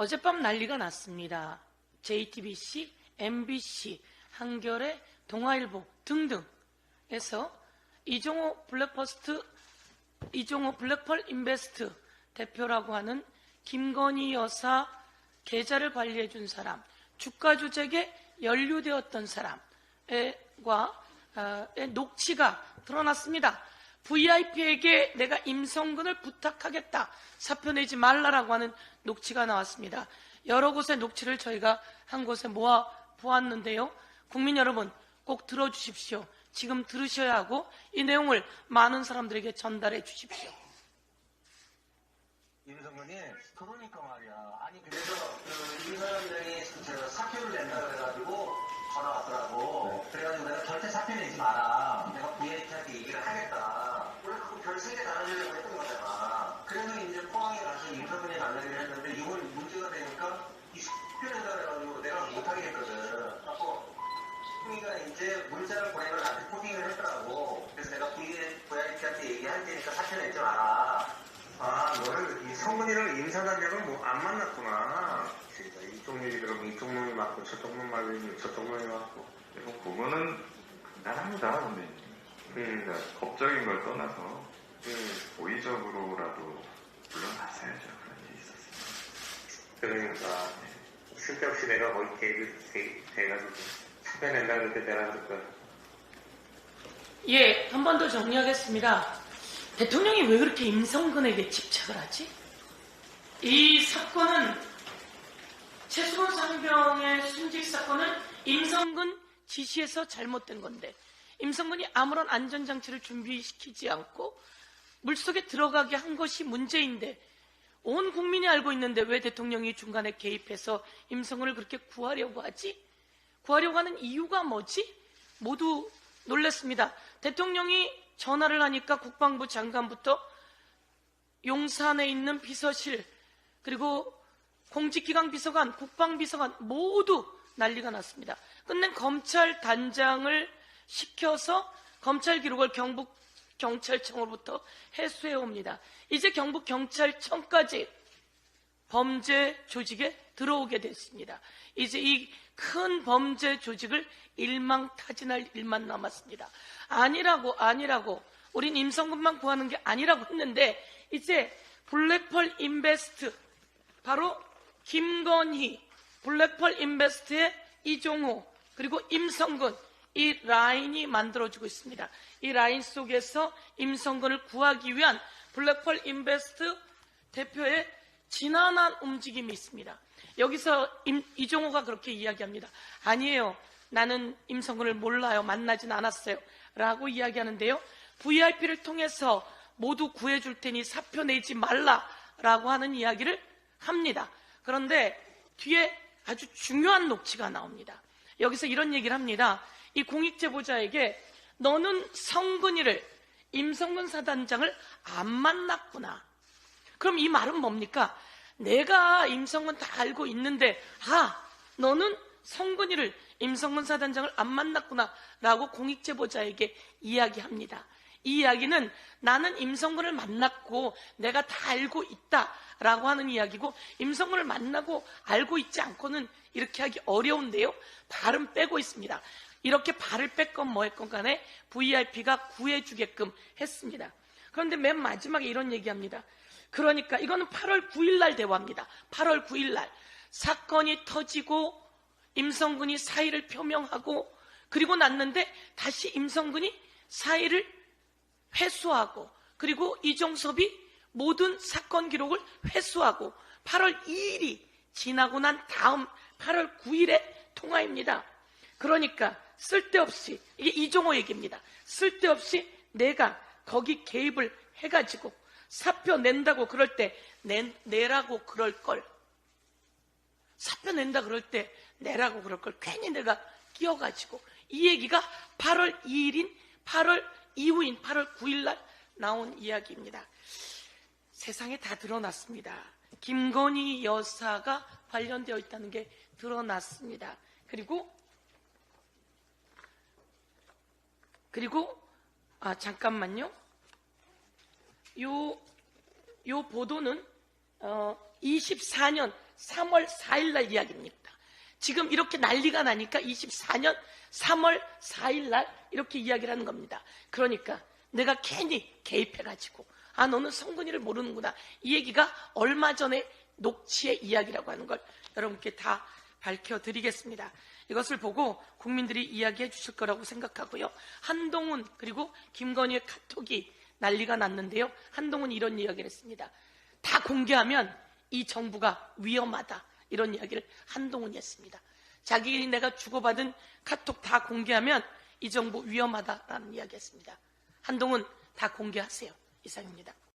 어젯밤 난리가 났습니다. JTBC, MBC, 한겨레, 동아일보 등등에서 이종호 블랙퍼스트, 이종호 블랙펄 인베스트 대표라고 하는 김건희 여사 계좌를 관리해 준 사람, 주가 조작에 연루되었던 사람과 어, 의 녹취가 드러났습니다. VIP에게 내가 임성근을 부탁하겠다. 사표 내지 말라라고 하는 녹취가 나왔습니다. 여러 곳의 녹취를 저희가 한 곳에 모아 보았는데요. 국민 여러분 꼭 들어주십시오. 지금 들으셔야 하고 이 내용을 많은 사람들에게 전달해 주십시오. 임성근이 그러니까 말이야. 아니 그래서 그 이 사람들이 저 사표를 낸다 그래가지고 전화 왔더라고. 그래가지고 내가 절대 사표 내지 마라. 내가 VIP 세개 달아주려고 했던 거잖아. 그래서 이제 포항에 가서 임성근이 만나기로 했는데 이걸 문제가 되니까 이 낸다 그래가지고 내가 못하겠거든. 그래서 승희가 이제 문자를 보내면 나한테 코딩을 했더라고. 그래서 내가 VIP한테 얘기할 테니까 사표 내지 마라. 아, 너는 이 성근이랑 임사단장을 뭐 안 만났구나. 진짜 이쪽 얘기 들으면 이쪽 놈이 맞고 저쪽 놈 말리면 저쪽 놈이 맞고. 그리고 부모는 간단합니다, 선배님. 음, 그러니까 법적인 걸 떠나서 음, 고의적으로라도 물러났어야죠. 그런 일이 있었어요. 그러니까 쓸데없이 내가 거기 개입이 돼- 돼가지고 사표낸다 그럴 때 내가 거야. 예, 한 번 더 정리하겠습니다. 대통령이 왜 그렇게 임성근에게 집착을 하지? 이 사건은 최수원 상병의 순직 사건은 임성근 지시에서 잘못된 건데 임성근이 아무런 안전장치를 준비시키지 않고 물속에 들어가게 한 것이 문제인데 온 국민이 알고 있는데 왜 대통령이 중간에 개입해서 임성근을 그렇게 구하려고 하지? 구하려고 하는 이유가 뭐지? 모두 놀랐습니다. 대통령이 전화를 하니까 국방부 장관부터 용산에 있는 비서실 그리고 공직기강 비서관, 국방비서관 모두 난리가 났습니다. 끝낸 검찰 단장을 시켜서 검찰 기록을 경북 경찰청으로부터 해수해 옵니다. 이제 경북 경찰청까지 범죄 조직에 들어오게 됐습니다. 이제 이 큰 범죄 조직을 일망타진할 일만 남았습니다. 아니라고 아니라고 우린 임성근만 구하는 게 아니라고 했는데 이제 블랙펄 인베스트 바로 김건희 블랙펄 인베스트의 이종호 그리고 임성근 이 라인이 만들어지고 있습니다. 이 라인 속에서 임성근을 구하기 위한 블랙펄 인베스트 대표의 지난한 움직임이 있습니다. 여기서 임- 이종호가 그렇게 이야기합니다. 아니에요. 나는 임성근을 몰라요. 만나진 않았어요. 라고 이야기하는데요. VIP를 통해서 모두 구해줄 테니 사표 내지 말라. 라고 하는 이야기를 합니다. 그런데 뒤에 아주 중요한 녹취가 나옵니다. 여기서 이런 얘기를 합니다. 이 공익제보자에게 너는 성근이를 임성근 사단장을 안 만났구나. 그럼 이 말은 뭡니까? 내가 임성근 다 알고 있는데, 아, 너는 성근이를 임성근 사단장을 안 만났구나. 라고 공익제보자에게 이야기합니다. 이 이야기는 나는 임성근을 만났고 내가 다 알고 있다. 라고 하는 이야기고, 임성근을 만나고 알고 있지 않고는 이렇게 하기 어려운데요. 발은 빼고 있습니다. 이렇게 발을 뺐건 뭐 했건 간에 VIP가 구해주게끔 했습니다. 그런데 맨 마지막에 이런 얘기합니다. 그러니까 이거는 8월 9일 날 대화입니다. 8월 9일 날 사건이 터지고 임성근이 사의를 표명하고 그리고 났는데 다시 임성근이 사의를 회수하고 그리고 이종섭이 모든 사건 기록을 회수하고 8월 2일이 지나고 난 다음 8월 9일의 통화입니다. 그러니까 쓸데없이 이게 이종호 얘기입니다. 쓸데없이 내가 거기 개입을 해가지고 사표 낸다고 그럴 때 내, 내라고 그럴 걸 사표 낸다 그럴 때 내라고 그럴 걸 괜히 내가 끼어가지고 이 얘기가 8월 2일인 8월 이후인 8월 9일 날 나온 이야기입니다. 세상에 다 드러났습니다. 김건희 여사가 관련되어 있다는 게 드러났습니다. 그리고 그리고 아 잠깐만요. 요, 요 보도는 어, 24년 3월 4일 날 이야기입니다. 지금 이렇게 난리가 나니까 24년 3월 4일 날 이렇게 이야기를 하는 겁니다. 그러니까 내가 괜히 개입해가지고 아 너는 성근이를 모르는구나 이 얘기가 얼마 전에 녹취의 이야기라고 하는 걸 여러분께 다 밝혀드리겠습니다. 이것을 보고 국민들이 이야기해 주실 거라고 생각하고요. 한동훈 그리고 김건희의 카톡이 난리가 났는데요. 한동훈이 이런 이야기를 했습니다. 다 공개하면 이 정부가 위험하다. 이런 이야기를 한동훈이 했습니다. 자기 내가 주고받은 카톡 다 공개하면 이 정부 위험하다라는 이야기 했습니다. 한동훈 다 공개하세요. 이상입니다.